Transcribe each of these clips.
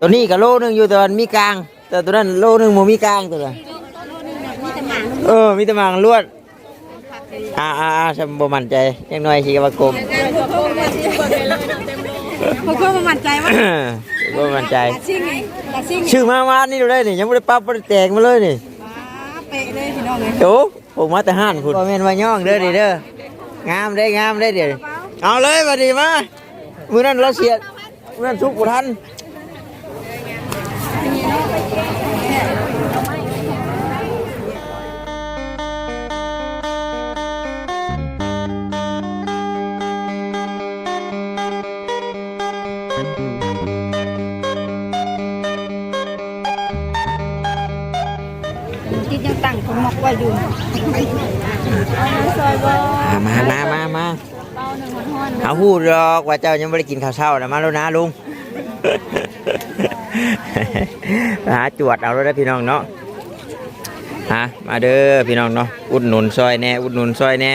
ตัวนี้ก็โลหนึงอยู่แต่ว่ามีกลาง แต่ตัวนั้นโลหนึงบ่มีกลางตัวละเออมีแต่หมางลวดอ่าอ่าอ่าฉันบ่มั่นใจยังน้อยสิว่ากลมเพราะว่ามันมั่นใจว่าบ่มั่นใจตัดซิ่งไงตัดซิ่งชื่อมามานี่ดูได้นี่ยังบ่ได้ปรับบ่ได้แต่งมาเลยนี่เป๊ะเลยพี่น้องเลยโอ้ผมมาแต่ห้านคุณบ่แม่นว่าย่องเด้อนี่เด้องามเด้งามเด้เดี๋ยวเอาเลยบัดนี้มามื้อนั้นเราเสียมื้อนั้นทุกบ่ทัน ตั้งคนมอกไว้ดูซอยบ่อ่ามามามามาเาหนึ่งห้อาพูดหรอกว่าเจ้ายังไม่ได้กินข้าวเช้านะมาแล้วนะลุงหาจวดเอาแล้วได้พี่น้องเนาะฮะมาเด้อพี่น้องเนาะอุดหนุนซอยแน่อุดหนุนซอยแน่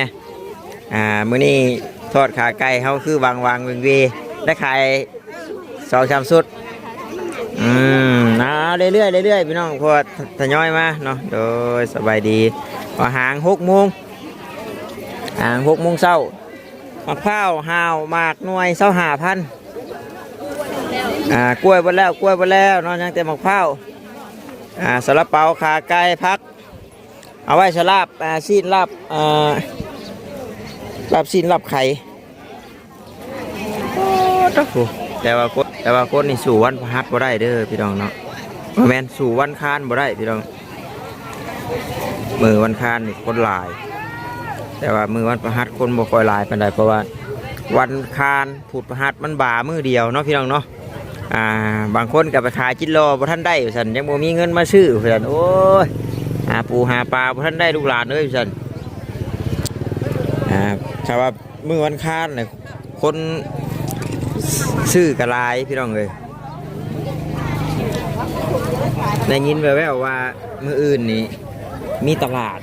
อ่ามื้อนี้ทอดขาไก่เขาคือวางวางเวงเวได้ขายสองสามสุด อืมเอาเรื่อยๆเรื่อยๆพี่น้องพอทยอยมาเนาะโดยสบายดีพอหางหกโมงหางหกโมงเช้ามะพร้าวหาวหมากหน่วยเสาหาพันอ่ากล้วยบนแล้วกล้วยบนแล้วเนอนยังแต่มะพร้าวอ่าสลับเปาขาไก่พัก เอาไว้สลับอ่าซีนลับอ่าลับซีนลับไข่โอ้ตะกูแต่ว่าคน แต่ว่าคนนี่สู่วันพหัสบ่ได้เด้อพี่น้องเนาะแม่นสู่วันคานบ่ได้พี่น้องมือวันคานนี่คนหลาย แต่ว่ามือวันประหัสคนบ่ค่อยหลายปานใดเพราะว่า วันคารผูดประหัสมันบ่ามือเดียวเนาะพี่น้องเนาะอ่าบางคนก็ไปขายจิตรอบ่ทันได้สันยังบ่มีเงินมาซื้อสันโอ้ยหาปูหาปลาบ่ทันได้ลูกหลานเลยสันอ่าถ้าว่ามือวันคารเนี่ยคน ซื้อกระลายพี่น้องเลยได้ยินแว่วๆว่ามืออื่นนี้มีตลาด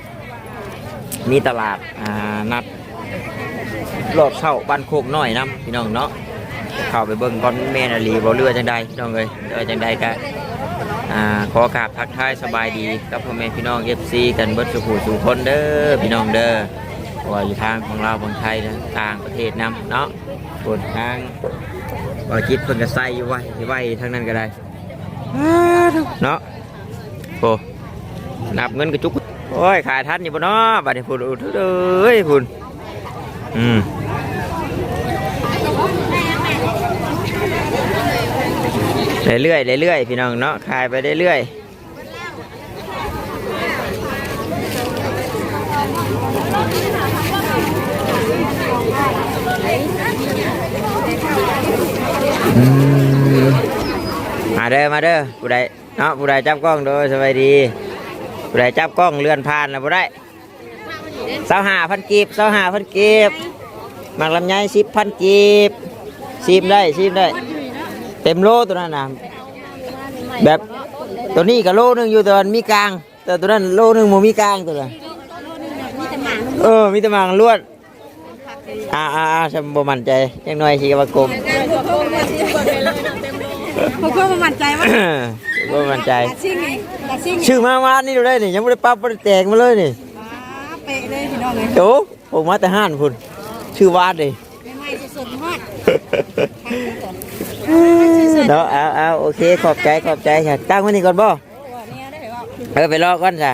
มีตลาดอ่านัดรอบเช้าบ้านโคกน้อยน้ำพี่น้องเนาะเข้าไปเบิ่งก่อนแม่นาลีบ่เรือจังใดพี่น้องเลยเรือจังใดก็อ่าขอกราบทักทายสบายดีกับพ่อแม่พี่น้อง FC กันเบิดสุขูสุคนเด้อพี่น้องเด้อว่าอยู่ทางของเราวของไทยนะต่างประเทศนํเนาะบนทาง บ่คิดเพิ่นก็ใส่อยู่ไว้ไว้ทางนั้นก็ได้เนาะโอ้นับเงินกระจุกโอ้ยขายทันอยู่บ่เนาะบัดนี้พุ่นอุดเอ้ยพุ่นอืมเรื่อยๆเรื่อยๆพี่น้องเนาะขายไปเรื่อยๆอื มาเด้อมาเด้อผู้ใดเนาะผู้ใดจับกล้องโดยสบายดีผู้ใดจับกล้องเลื่อนผ่านแล้วบ่ได้เสาหาพันกีบเสาหาพันกีบหมากลำไยสิบพันกีบซีมได้ซีมได้ เต็มโลตัวนั้นนะแบบตัวนี้ก็โลหนึงอยู่แต่ว่ามีกลาง แต่ตัวนั้นโลหนึงบ่มีกลางตัวละเออมีแต่หมางลวด อ่าอ่าอ่าฉันบ่มั่นใจยังน้อยสิว่ากลมเพิ่มันมั่นใจว่าบ่มั่นใจ ชิ่งไงตัดซิ่งชื่อมามานี่ดูได้นี่ยังบ่ได้ปรับบ่ได้แต่งมาเลยนี่เป๊ะเลยพี่น้องเลยโอ้ผมมาแต่ห้านพุ่นชื่อวาดเลยไม่ไม่สุดฮอดเนาะเอาเอาโอเคขอบใจขอบใจค่ะตั้งไว้นี่ก่อนบ่เนี่ยได้ว่าเออไปรอก่อนจ้ะ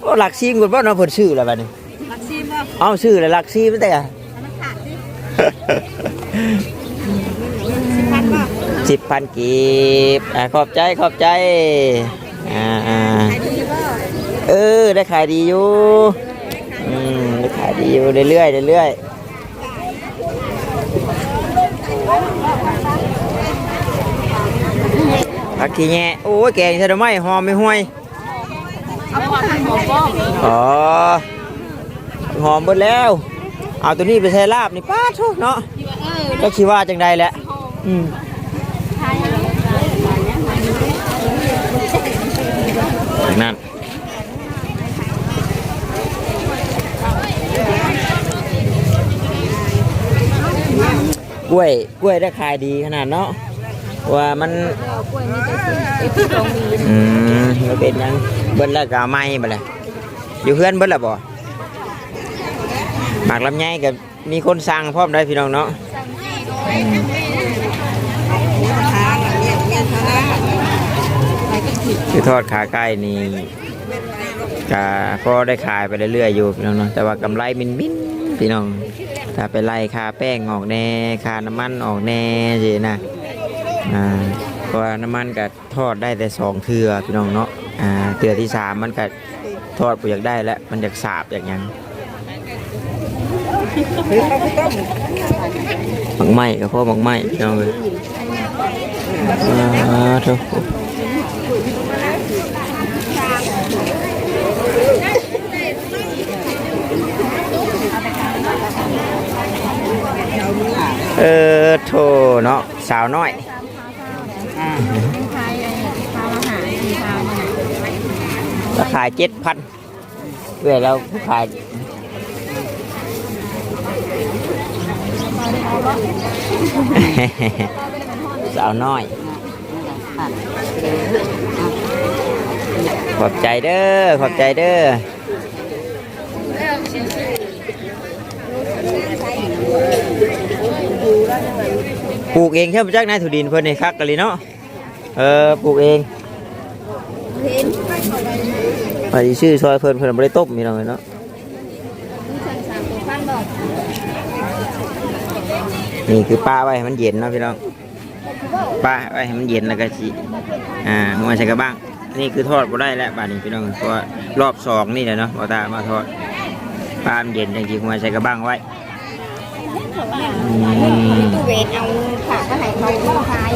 โอ้หลักซีมก่อนบ่เนาะเพิ่นชื่อแล้วบัดนี้ตัดซิ่งบ่เอาชื่อแล้วหลักซีมแต่กะมันขาด สิบพันกีบอ่าขอบใจขอบใจอ่าเออได้ขายดีอยู่อืมได้ขายดีอยู่เรื่อยๆเรื่อยๆผักขี้แงะโอ้ยแกงใช่หรือไม่หอมไม่ห่วยอาพอหองอ๋อหมดแล้ว เอาตัวนี้ไปใช้ลาบนี่ป้าทุเนาะเออก็คิดว่าจังใดแหละอืมขายอะไรจากนั้นกล้วยกล้วยได้ขายดีขนาดเนาะว่ามันเรากล้วยมีแต่สิ่งที่ตรงนี้อืมมันเป็นหยังเบิ้ลแล้วก็เอาไม้ไปเลยอยู่เพื่อนเบิ้ลและบ่ หมากลำไยกับมีคนสั่งพร้อมได้พี่น้องเนาะคือทอดขาไก่นี่ก็พอได้ขายไปเรื่อยๆอยู่พี่น้องเนาะแต่ว่ากำไรมินมินๆพี่น้อง ถ้าไปไล่ค่าแป้งออกแน่ค่าน้ำมันออกแน่สินะอ่าเพราะว่าน้ำมันก็ทอดได้แต่สองเทือพี่น้องเนาะอ่าเทือที่สามมันก็ทอดไปอยากได้แล้วมันอยากสาบอยากหยัง หมักไหม้ก็เพราะหมักไหม้พี่น้องเลยอ่าเถอะเออโถเนาะสาวน้อยรายราคาเจ็ดพันเพื่อเราขาย สาวน้อยขอบใจเด้อขอบใจเด้อปลูกเองใช่ไหมจักนายถุดินเพิ่นในคักกันเลยเนาะเออปลูกเองเห็นไปชื่อซอยเพิ่นเพิ่นบ่ได้ต้มมีเนาะเนาะมีชั้ นี่คือป้าไว้ให้มันเย็นเนาะพี่น้องป้าไว้ให้มันเย็นแล้วก็สิอ่าหัวใส่กระบ้างนี่คือทอดบ่ได้แล้วบาดนี้พี่น้องเพราะว่ารอบสองนี่แหละเนาะบ่ตามาทอดป้ามันเย็นจังซี่หัวใส่กระบ้างไว้ตู้เวทเอาขาก็ให้เขาเข้าขาย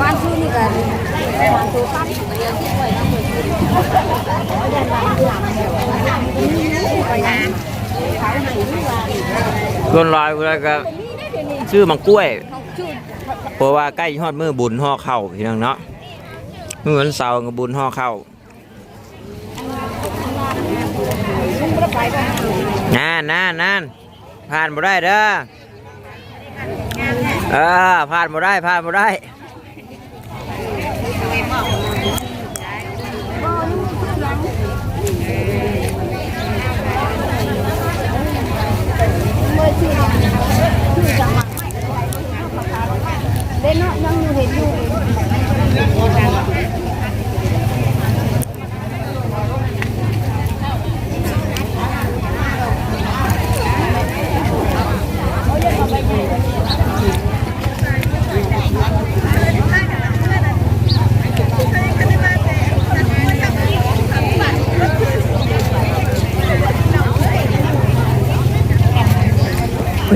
ว่าชื่อนี่กัวตัวพันเดียวที่ไว้ทั้งหมดยันวานหลังหลังนี่ไปนะเขาให้ที่ว่า ส่วนลอยแล้วก็ชื่อมังกล้วย เพราะว่าใกล้ฮอดมือบุญห่อเข้าพี่น้องเนาะมือวันเสาร์ก็บุญห่อเข้านั่นนั่นนั่นผ่านบ่ได้เด้อเออผ่านบ่ได้ผ่านบ่ได้ เมื่อชื่อชื่อจังหวัด เด่นเนาะยังอยู่เห็นอยู่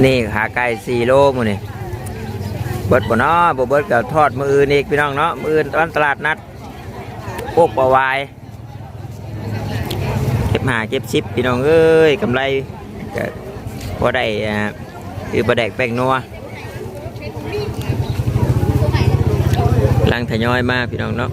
นี่ขาไก่สี่โลมื้อนี่ เบิดบ่เนาะบ่เบิดก็ทอดมืออื่นอีกพี่น้องเนาะมืออื่นตอนตลาดนัดโคกปลาวายเก็บหาเก็บชิปพี่น้องเอ้ยกำไรก็พอได้คือประแดกแป้งนัวลังทยอยมาพี่น้องเนาะ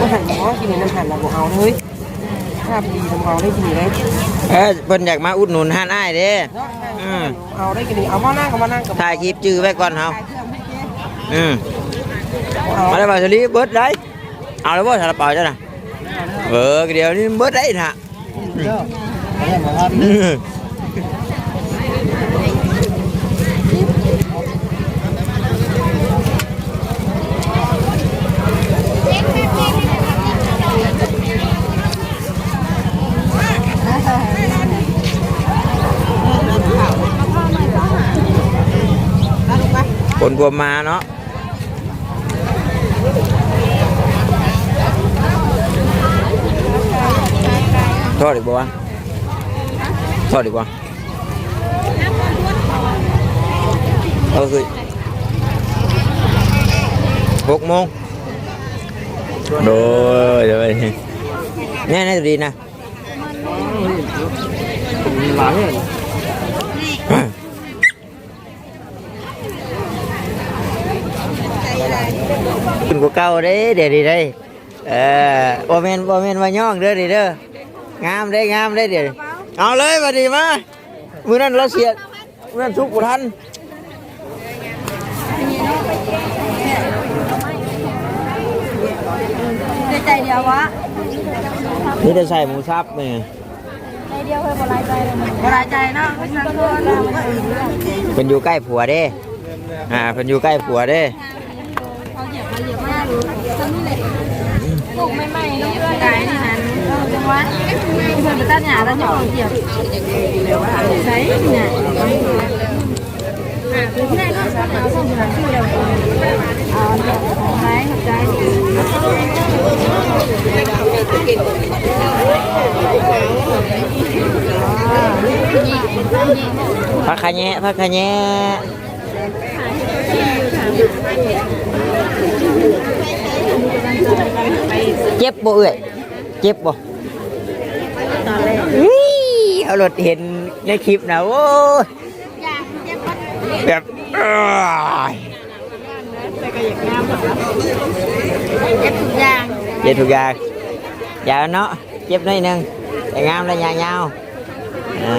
อาหารหมอกินน้ำหันเราบอกเอาเลยภาพดีทำเอาได้ดีเลยเออเพิ่นอยากมาอุดหนุนห้านอ้ายเด้อืมเอาได้กินเอามานั่งก็มานั่งกับถ่ายคลิปจื้อไว้ก่อนเฮาถ่ายเครื่องให้เจ๊อืมเอามาได้บ่าวสลีเบิดได้เอาแล้วบ่ซาลาเปาจ้ะน่ะเออเดี๋ยวนี้เบิดได้น่ะเด้อเอาได้หม ครับอืมคนกลัวมาเนาะทอดอีกบ่วะทอดอีกบ่าเออคือหกโมงโดยเดี๋ยวไปแน่น่าจะดีนะหลัง กว่าเก่าเด้เดี๋ยวดีได้เออบ่แม่นบ่แม่นว่าย่องเด้อดิเด้องามเด้งามเด้เดี๋ยวเอาเลยมาดีมามื้อนั้นเราเสียมื้อนั้นทุกบ่ทันใจเดียววะนี่จะใส่หมูสับนี่ใจเดียวเพื่อบรายใจเลยบรายใจเนาะไม่ใช่เพื่อนเพิ่นอยู่ใกล้ผัวเด้อ่าเพิ่นอยู่ใกล้ผัวเด้เขาเหยียบ มาเยียบมารู้ทั้งนี้เลยลูกไม่ไหม้ลูกเพื่อนใจนี่นั้นจังหวะเพื่อนไปตัดหญ้าแล้วจะเอาเหยียบใส่เนี่ยแม่ก็เอาส่งถึงที่เร็วเอาของไหนขอบใจพักขยะพักขยะ เจ็บบ่เอ้ยเจ็บบ่อี้เอารถเห็นในคลิปนะโอ้ยแบบเอ้ยเจ็บทุกอย่างเจ็บทุกอย่างอย่าเนาะเจ็บหน่อยหนึงแต่งามและยาวๆอ่า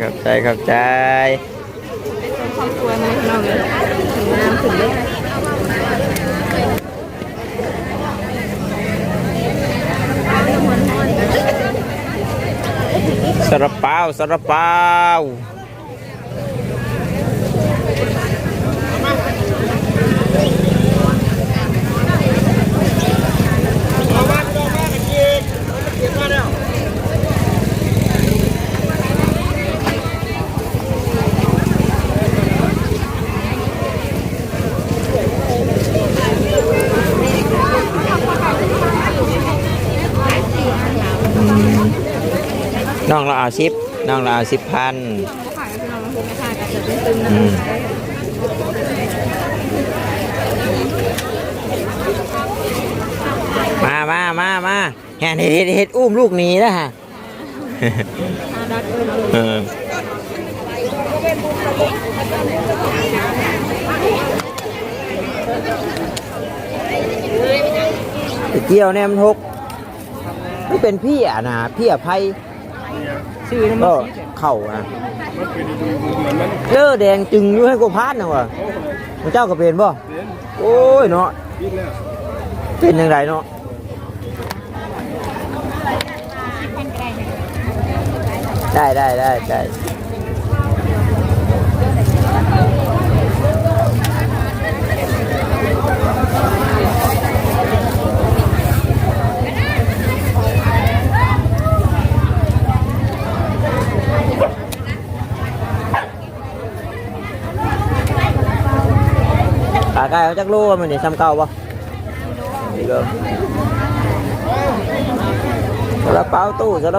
ขอบใจขอบใจครอบครัวมันเราเลยถึ งน้ำถึงเลยสระเปาสระเปา น้องเราเอาสิบน้องเราเอาสิบพันอืมมามามามาเห็นเห็ดเห็ดอุ้มลูกหนีแล้วฮะเออไอ้เกี่ยวเนี่ยมันทกไม่เป็นพี่อะนะพี่อภัย ชื่อนั่นก็เข่าอะเลือแดงจึงอยู่ให้กูพาดนะวะมันเจ้าก็เป็นบ่โอ้ยเนาะเป็นยังไงเนาะได้ได้ได้ได้ ขาไก่เขาจักโลมันนี่ซ้ำเก่าบ่นี่ก็ซาลาเปาตู้ซาล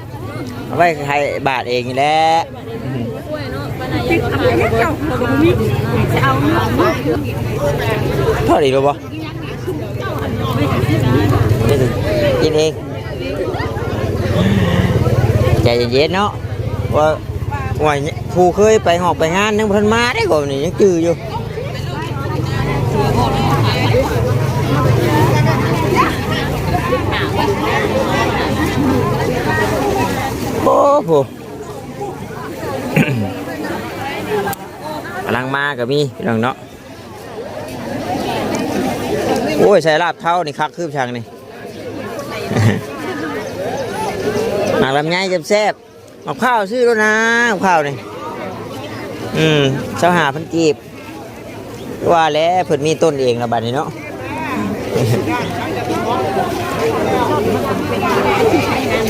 ใครบาทเองนี่แหละทอดอีกหรือเปล่ากินเองใจเย็นๆเนาะว่าว่าผู้เคยไปหอกไปงานนึงเพูกำลังมากับมีพี่น้องเนาะโอ้ยใส่ลาบเท่านี่คักคืบช่างนี่หมักลำไยแซ่บๆเอาข้าวซื้อแล้วนะเอาข้าวนี่อืมเจ้าหาพันกีบว่าแล้วเพิ่นมีต้นเองละบัดนี้เนาะ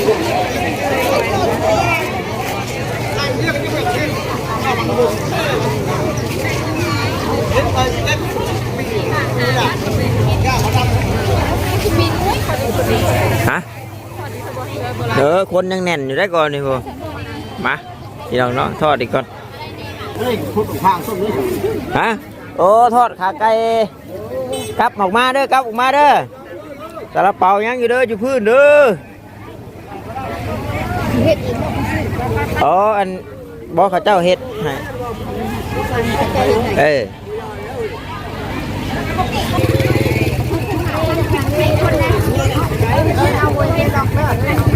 ฮะ อคนยังแน่นอยู่ได้ก่อนนี่พ่อมาพี่น้องเนาะทอดอีกก่อนเฮ้ยพุทธทางส้มนี่ฮะโอ้ทอดขาไก่กลับออกมาเด้อกลับออกมาเด้อซาลาเปายังอยู่เด้ออยู่พื้นเด้อเฮ็ดอีกอ๋ออันบอกเขาเจ้าเฮ็ดให้เออเอาไว้ให้ดอกเด้อ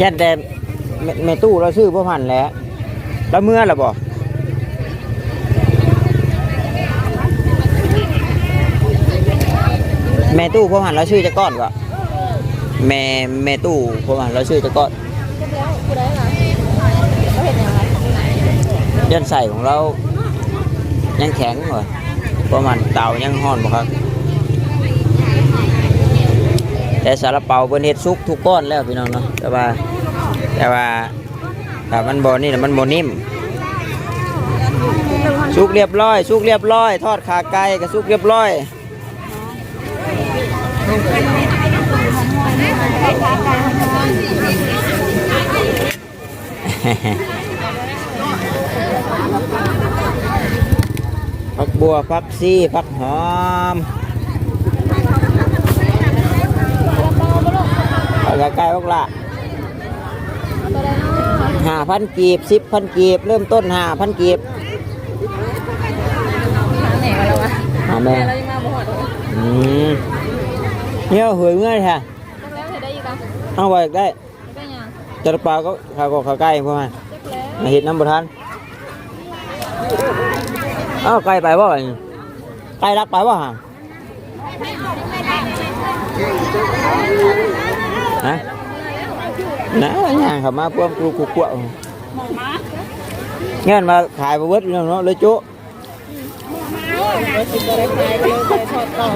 ยันแต่แม่ตู้เราซื้อพ่อพันแล้ว แล้วเมื่อละบอกแม่ตู้พ่อพันเราชื่อจะก้อนก็แม่แม่ตู้พ่อพันเราชื่อจะก้อนยันใส่ของเรายังแข็งเหรอประมาณเตายังห่อนบ่ครับ แต่ซาลาเปาเพิ่นเฮ็ดซุกทุกก้อนแล้วพี่น้องเนาะแต่ว่าแต่ว่าถ้ามันบ่นี่น่ะมันบ่นิ่มสุกเรียบร้อยสุกเรียบร้อย ทอดขาไก่ก็สุกเรียบร้อยผักบัวผักซีผักหอม เอาไก่บักละห้าพันกีบสิบพันกีบ เริ่มต้นห้าพันกีบแหน่แล้ววะหาแม่เรายังมาบ่ฮอดอืมเนี่ยหวยเมื่อยแท้แล้วเฮ็ดได้อีกอะเอาไว้ได้เป็นหยังจะปลาก็ขากอกขาไก่พวกมันมาเห็ดน้ำบุทันเอ้าไก่ไปบ่ไอ้ไก่รักไปบ่ฮะ ฮะนะย่างเขับมาพวกกลูกกุกกวงั้นมาขายบะเบิดอยู่เนาะเลยจุบ่สิบ่ได้ขายเลยไปทอดต่อ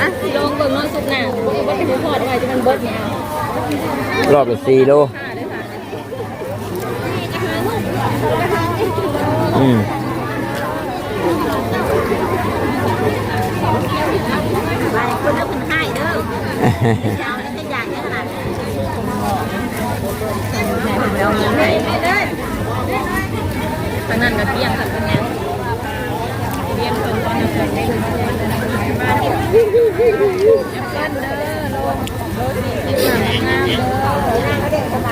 อะสิลองเบิ่งนะสุกหนาบ่ได้บ่อดไว้จะมันเบิดแนวรอบละสี่โลอืม จะเอาได้อย่างนี้ขนาดนเอาเงินให้ไม่ได้ทางนั้นก็เที่ยงค่ะทางนั้เที่ยงคนก่อนจะเกิดได้มาเด้อลงรถดีที่มางามเด้อ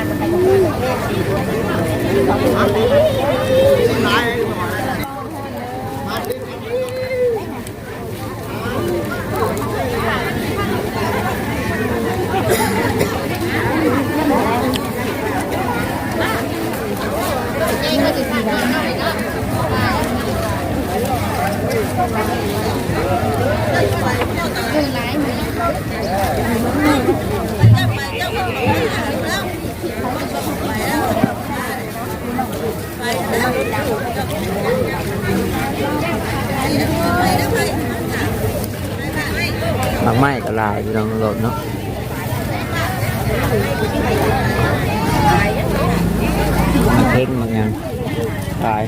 หมักไหม้ก็ลายพี่น้องโหลดเนาะมาเพ่งบางอย่างตาย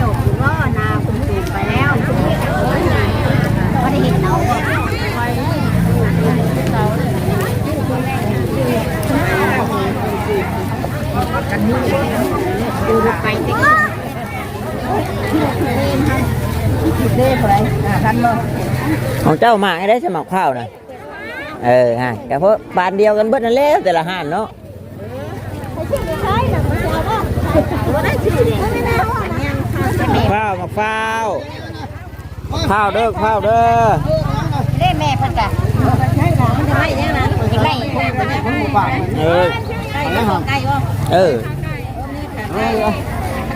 จบว่านาคุณสูบไปแล้วไม่ได้เห็นเอากันนี่ดูไปสิเด้ไปอ่าทันบ่ ของ เจ้าหมากให้ได้สมัครข้าวนะเออฮะแต่เพราะบานเดียวกันเบิดนั่นแหละแต่ละห้านเนาะใช่หนังมันจะว่าว่าได้ชื่อเด็กไม่ได้ว่ายังข้าวมาข้าวข้าวเด้อข้าวเด้อเล่แม่พันกะใช่หรอมันจะไล่ยังนะไล่ไล่คนนี้ผมฝากเออไล่ก็ไล่ก็เออ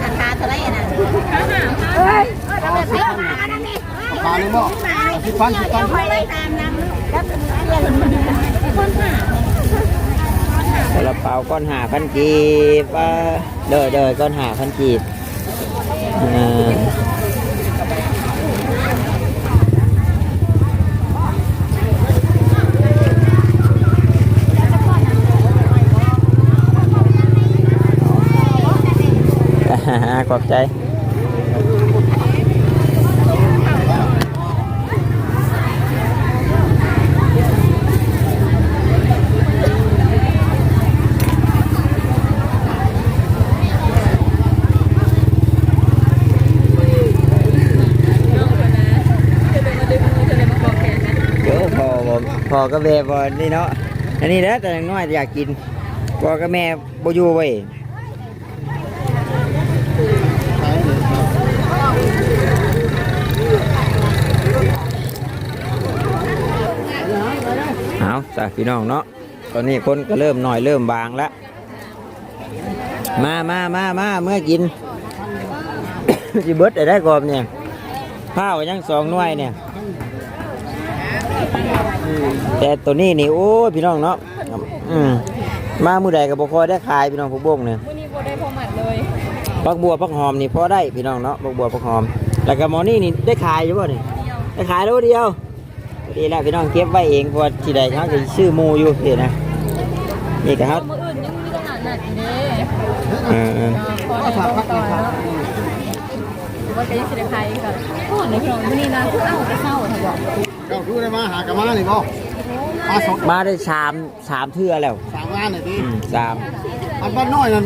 ราคาเท่าไรนะเฮ้ยเราไปซื้อมาอันนี้ ปลาเลยบ่สิฟันสิฟันไปตามน้ำแล้วเป็นอะไรมันกระเป๋าก้อนหาพันกีบเด้อเด้อก้อนหาพันกีบขอบใจ เดี๋ยวพอบ่พอ กับแม่บ่นี่เนาะอันนี้นะแต่ย่างน้อยอยากกินพอกับแม่บ่อยู่ไว้เอาจ้ะพี่น้องเนาะตอนนี้คนก็เริ่มหน่อยเริ่มบางแล้วมามามามาเมื่อกินสิเบิดได้ได้กรอบเนี่ยข้าวยังสองหน่วยเนี่ย แต่ตัวนี้นี่โอ้ยพี่น้องเนาะอืมมามือใดก็บ่ค่อยได้ขายพี่น้องพวกบงเนี่ยวันนี้โบได้พอหมัดเลยพักบัวพักหอมนี่พอได้พี่น้องเนาะพักบัวพักหอม แล้วก็หมอนี่นี่ได้ขายอยู่บ่นี่ได้ขายแล้วเดียวดีแล้วพี่น้องเก็บไว้เองเพราะว่าที่ใดเขาจะซื้อหมูอยู่พี่นะนี่ก็ครับมืออื่นยังมีขนาดหนักอยู่เด้เออพอได้พอต่อแล้วว่าจะยังสิได้พายกันโอ้ในพี่น้องวันนี้นะคือเอ้าจะเศร้าเถอะบอก เจ้าคือได้มาหากะมานี่บ่มาสองมาได้สามสามเทื่อแล้วสามงานนี่ดิอืมสามอันบ้านน้อยนั่น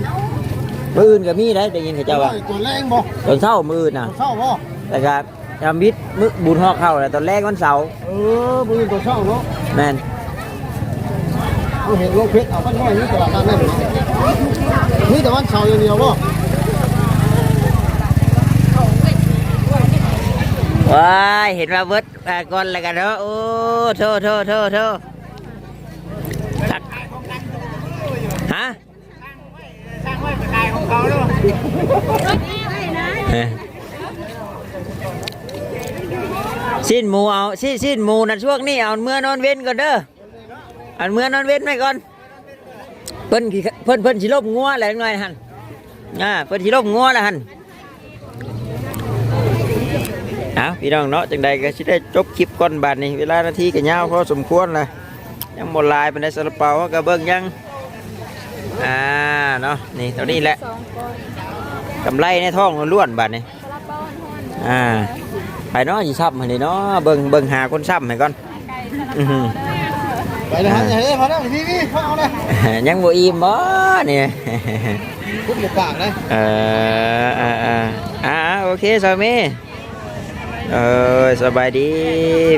มืออื่นก็มีได้ได้ยินเขาเจ้าว่าตัวแรงบ่ตอนเช้ามืออื่นน่ะเศร้าบ่แต่ก็ยามวิทย์มื้อบุญฮอกเข้าแล้วตอนแรกวันเสาร์เออมือตัวเศร้าเนาะแม่นเอาเห็นโลกเพชรเอาบ้านน้อยนี่ตลาดนัดนั่นเนาะนี่แต่วันเสาร์อย่างเดียวบ่ ว้ายเห็นว่าเบิดอ่ก่อนแล้วกันเนาะโอ้โทษโทษโทษโทษตักฮะเอ้ยสิ้นหมูเอาสิ้นสิ้นหมูนะช่วงนี้เอาเมื่อนอนเว้นก่อนเด้อเอาเมื่อนอนเว้นไว้ก่อนเพิ่นเพิ่นเพิ่นสิลบงัวอะไรหน่อยหันอ่าเพิ่นสิลบงัวแล้วหัน เอาพี่น้องเนาะจังใดก็สิได้จบคลิปก่อนบัดนี้เวลานาทีก็ยาวพอสมควรเลยยังหมดลายเป็นได้สลับเปาก็เบิ่งยังอ่าเนาะนี่เท่านี้แหละสองคนกำไรในท้องล้วนๆบัดนี้สลับป้อนห้อนอ่าไปเนาะสิซ้ำให้นี่เนาะเบิ่งเบิ่งหาคนซ้ำให้ก่อนไก่สลับอื้อหือไปเลยฮะเฮ้ยพอแล้วพี่พี่เอาเลยยังบ่อิ่มบ่เนี่ยพุดหมกปากเลยเอออ่าอ่าอ่าโอเคสามี เออสบายดี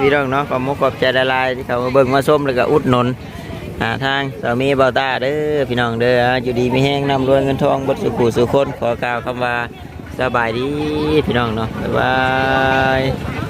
พี่น้องเนาะขอมุกขอบใจละลายที่เขามาเบิ่งมาส้มแล้วก็อุดหนุนหาทางสามีเบาตาเด้อพี่น้องเด้ออยู่ดีมีแห้งนำรวยเงินทองบดสุขูสุคนขอกล่าวคำว่าสบายดีพี่น้องเนาะบ๊ายบาย